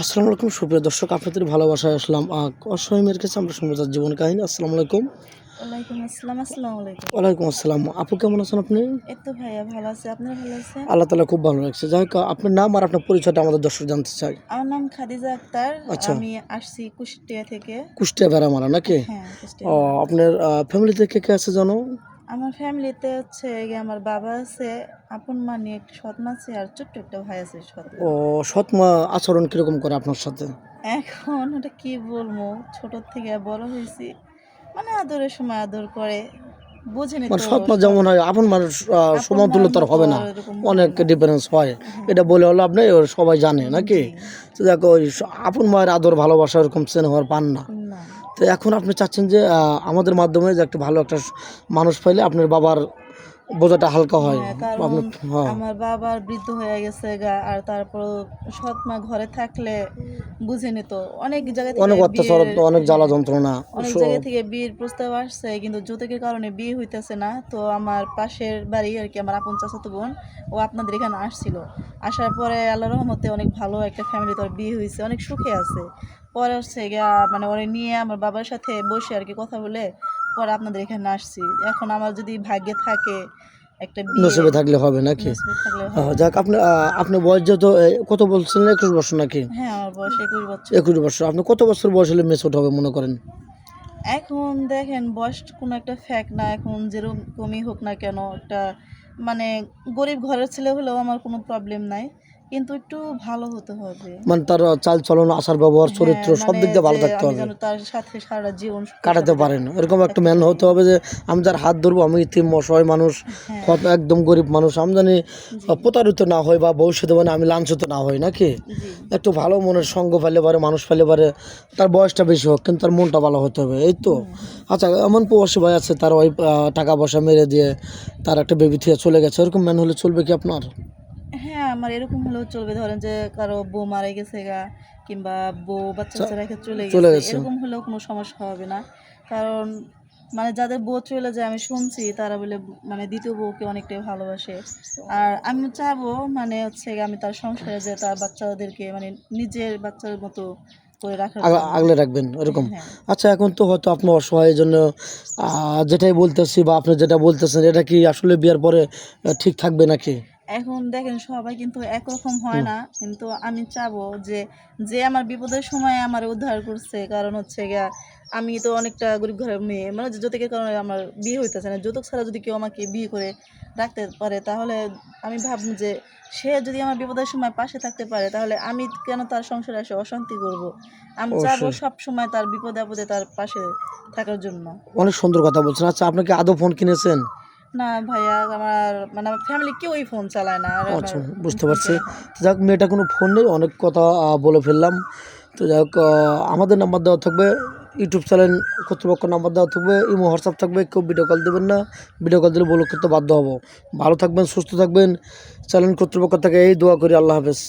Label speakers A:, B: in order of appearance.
A: আসসালামু আলাইকুম। সুপ্রিয় দর্শক আপনাদের ভালোবাসায় আসলাম অসহায় মেয়ের কাছে আমরা শুনব তার জীবন কাহিনী। আসসালামু আলাইকুম।
B: ওয়ালাইকুম আসসালাম আসসালামু আলাইকুম।
A: ওয়ালাইকুম আসসালাম। আপু কেমন আছেন আপনি?
B: এই তো ভাইয়া ভালো আছে আপনারা ভালো আছেন?
A: আল্লাহ তালা খুব ভালো লাগছে যাই হোক আপনার নাম আর আপনার পরিচয়টা আমাদের দর্শক জানতে চাই।
B: আমার নাম খাদিজা আক্তার।
A: আচ্ছা।
B: আমি আসছি কুষ্টিয়া থেকে।
A: কুষ্টিয়া বেড়ামারা নাকি?
B: হ্যাঁ
A: ও আপনার ফ্যামিলিতে কে কে আছে জানো?
B: আমার ফ্যামিলিতে হচ্ছে আমার বাবা আছে আপন মা নিয়ে একটা সৎ মা আছে আর ছোট্ট একটা ভাই আছে সৎ
A: ও সৎমা আচরণ কীরকম করে আপনার সাথে?
B: এখন ওটা কি বলব ছোট থেকে বড় হয়েছি মানে আদরের সময় আদর করে বোঝেনি
A: মানে সৎমা যেমন হয় আপন মানুষ সমতুল্য তার হবে না। অনেক ডিফারেন্স হয়। এটা বলে হলো আপনি সবাই জানে নাকি? দেখো ওই আপন মায়ের আদর ভালোবাসা এরকম স্নেহ পান না। তো এখন আপনি চাচ্ছেন যে আমাদের মাধ্যমে যে একটা ভালো একটা মানুষ পাইলে আপনার বাবার বোঝাটা হালকা হয়।
B: হ্যাঁ,
A: হ্যাঁ।
B: আমার বাবার বৃদ্ধ হয়ে গেছে আর তারপর সৎ মা ঘরে থাকলে বুঝেনি তো অনেক জায়গা থেকে
A: অনেক অত্যাচার অনেক জ্বালা যন্ত্রণা
B: অনেক জায়গা থেকে বিয়ের প্রস্তাব আসছে কিন্তু যৌতুকের কারণে বিয়ে হইতেছে না। তো আমার পাশের বাড়ি আর কি আমার আপন চাচাতো বোন ও আপনাদের এখানে আসছিল। আসার পরে আল্লাহ রহমতে অনেক ভালো একটা ফ্যামিলি তোর বিয়ে হয়েছে অনেক সুখে আছে। পরে হচ্ছে গিয়া মানে ওরে নিয়ে আমার বাবার সাথে বসে আর কি কথা বলে পরে আপনাদের এখানে আসছি। এখন আমার যদি ভাগ্যে থাকে একটা
A: নসিবে থাকলে হবে নাকি? যাক আপনি আপনি বয়স যেহেতু কত বলছেন একুশ বছর নাকি?
B: হ্যাঁ আমার বয়স একুশ বছর।
A: একুশ বছর। আপনি কত বছর বয়স হলে মেস হবে মনে করেন?
B: এখন দেখেন বয়স কোনো একটা ফ্যাক্ট না এখন যেরকমই হোক না কেন একটা মানে গরিব ঘরের ছেলে হলেও আমার কোনো প্রবলেম নাই। কিন্তু একটু ভালো হতে হবে।
A: মানে তার চাল চলন আচার ব্যবহার চরিত্র
B: হ্যাঁ,
A: সব
B: মানে
A: দিক দিয়ে ভালো থাকতে হবে।
B: তার সাথে সারা জীবন
A: কাটাতে পারেন। এরকম একটা ম্যান হতে হবে যে আমি যার হাত ধরবো আমি ইতিম অসহায় মানুষ
B: হ্যাঁ।
A: কত একদম গরিব মানুষ আমি জানি প্রতারিত না হয় বা ভবিষ্যতে মানে আমি লাঞ্ছিত না হই নাকি? একটু ভালো মনের সঙ্গ ফেলে পারে মানুষ ফেলে পারে তার বয়সটা বেশি হোক কিন্তু তার মনটা ভালো হতে হবে এই তো? আচ্ছা এমন প্রবাসী ভাই আছে তার ওই টাকা পয়সা মেরে দিয়ে তার একটা বেবি থেকে চলে গেছে এরকম ম্যান হলে চলবে কি আপনার?
B: হ্যাঁ আমার এরকম হলেও চলবে। ধরেন যে কারও বউ মারা গেছে গা কিংবা বউ বাচ্চা রেখে চলে গেছে। এরকম হলেও কোনো সমস্যা হবে না। কারণ মানে যাদের বউ চলে যায় আমি শুনছি তারা বলে মানে দ্বিতীয় বউকে অনেকটাই ভালোবাসে। আর আমি চাবো মানে হচ্ছে আমি তার সংসারে যে তার বাচ্চাদেরকে মানে নিজের বাচ্চার মতো
A: আগলে রাখবেন এরকম
B: হ্যাঁ
A: আচ্ছা এখন তো হয়তো আপনি অসহায়ের জন্য যেটাই বলতেছি বা আপনি যেটা বলতেছেন এটা কি আসলে বিয়ার পরে ঠিক থাকবে নাকি?
B: এখন দেখেন সবাই কিন্তু একরকম হয় না কিন্তু আমি চাবো যে যে আমার বিপদের সময় আমার উদ্ধার করছে কারণ হচ্ছে গিয়া আমি তো অনেকটা গরিব ঘরের মেয়ে মানে যে যৌতুকের কারণে আমার বিয়ে হইতেছে না যৌতুক ছাড়া যদি কেউ আমাকে বিয়ে করে রাখতে পারে তাহলে আমি ভাববো যে সে যদি আমার বিপদের সময় পাশে থাকতে পারে তাহলে আমি কেন তার সংসারে এসে অশান্তি করব? আমি চাবো। সব সময় তার বিপদে আপদে তার পাশে থাকার জন্য।
A: অনেক সুন্দর কথা বলছেন। আচ্ছা আপনি কি আদৌ ফোন কিনেছেন?
B: না ভাইয়া আমার মানে আমার ফ্যামিলি কেউই ফোন চালায় না। আর
A: আচ্ছা
B: আমার-
A: বুঝতে পারছি। তো যাক মেয়েটা কোনো ফোন নেই অনেক কথা আহ, বলে ফেললাম। তো যাই হোক আহ, আমাদের নাম্বার দেওয়া থাকবে ইউটিউব চ্যানেল কর্তৃপক্ষ নাম্বার দেওয়া থাকবে ইমো হোয়াটসঅ্যাপ থাকবে কেউ ভিডিও কল দেবেন না। ভিডিও কল দিলে বলে করতে বাধ্য হব। ভালো থাকবেন সুস্থ থাকবেন। চ্যানেল কর্তৃপক্ষ থেকে এই দোয়া করি আল্লাহ হাফেজ।